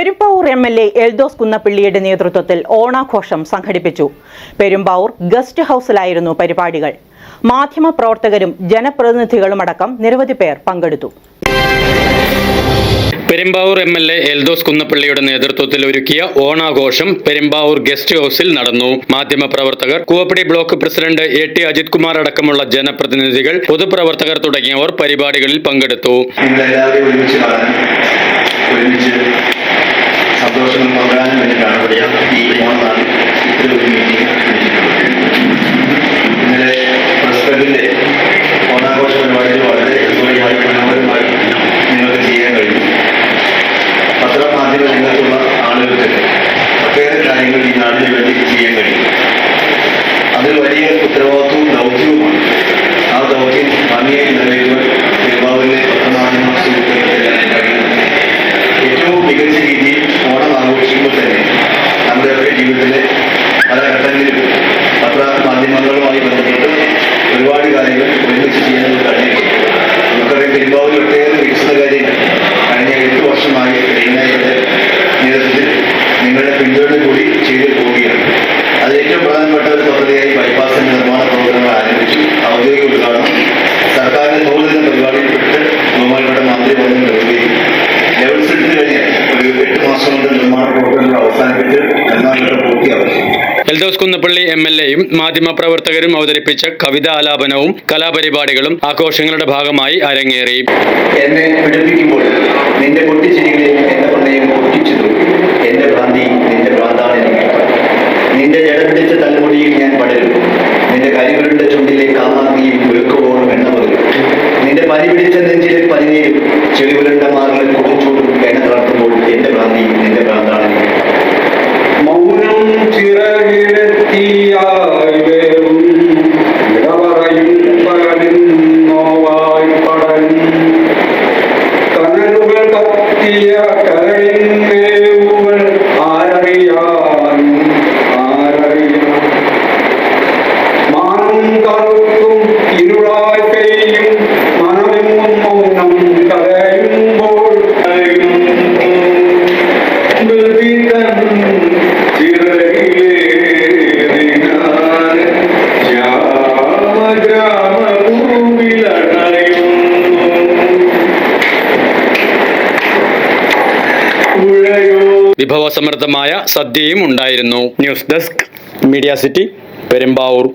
Perumbavoor M L A Eldhose കുന്നപ്പിള്ളിയുടെ നേതൃത്വത്തിൽ ഓണാഘോഷം സംഘടിപ്പിച്ചു. പെരുമ്പാവൂർ ഗസ്റ്റ് ഹൌസിലായിരുന്നു പരിപാടികൾ. മാധ്യമപ്രവർത്തകരും ജനപ്രതിനിധികളുമടക്കം നിരവധി പേർ പങ്കെടുത്തു. Perumbavoor M L A Eldhose കുന്നപ്പള്ളിയുടെ നേതൃത്വത്തിൽ ഒരുക്കിയ ഓണാഘോഷം പെരുമ്പാവൂർ ഗസ്റ്റ് ഹൌസിൽ നടന്നു. മാധ്യമപ്രവർത്തകർ Koovappady block president A T Ajith Kumar അടക്കമുള്ള ജനപ്രതിനിധികൾ പൊതുപ്രവർത്തകർ തുടങ്ങിയവർ പരിപാടികളിൽ പങ്കെടുത്തു. പത്രമാധ്യമ രംഗത്തുള്ള ആളുകൾക്ക് ഒട്ടേറെ കാര്യങ്ങൾ ഈ നാടിന് വേണ്ടി ചെയ്യാൻ കഴിയും. അതിൽ വലിയ ഉത്തരവാദിത്വവും പിന്തുണ കൂടി ചെയ്തു പോവുകയാണ്. അത് ഏറ്റവും പ്രധാനപ്പെട്ട ഒരു പദ്ധതിയായി ബൈപ്പാസിന്റെ നിർമ്മാണ പ്രവർത്തനങ്ങൾ ആരംഭിച്ചു. ഔദ്യോഗിക ഉദ്ഘാടനം. സർക്കാരിന്റെ നൂറുദിന പരിപാടിയിൽപ്പെട്ട് ബഹുമാനപ്പെട്ട മന്ത്രി പറഞ്ഞു നൽകുകയും ലെവൽസ് എടുത്തു കഴിഞ്ഞാൽ ഒരു എട്ട് മാസം കൊണ്ട് നിർമ്മാണ പ്രവർത്തനങ്ങൾ അവസാനിപ്പിച്ച് ഒന്നാം ഘട്ടം പൂർത്തിയാവും എൽദോസ് കുന്നപ്പള്ളി എം എൽ എയും മാധ്യമപ്രവർത്തകരും അവതരിപ്പിച്ച കവിതാലാപനവും കലാപരിപാടികളും ആഘോഷങ്ങളുടെ ഭാഗമായി അരങ്ങേറി. എന്നെ പിടിപ്പിക്കുമ്പോൾ നിന്റെ പൊട്ടിച്ചിരികളിൽ പിടിച്ച നെഞ്ചിലെ പനിനീരും ചെളിപുരണ്ട മാറിലെ കൊടുച്ചൂടും പേന തളർത്തുമ്പോൾ എന്റെ ഭ്രാന്തി എന്റെ ഭ്രാന്താണ്. മൗനം ചിറകിലെത്തിയായി നോവായി വിഭവസമൃദ്ധമായ സദ്യയും ഉണ്ടായിരുന്നു. News desk media city Perumbavoor.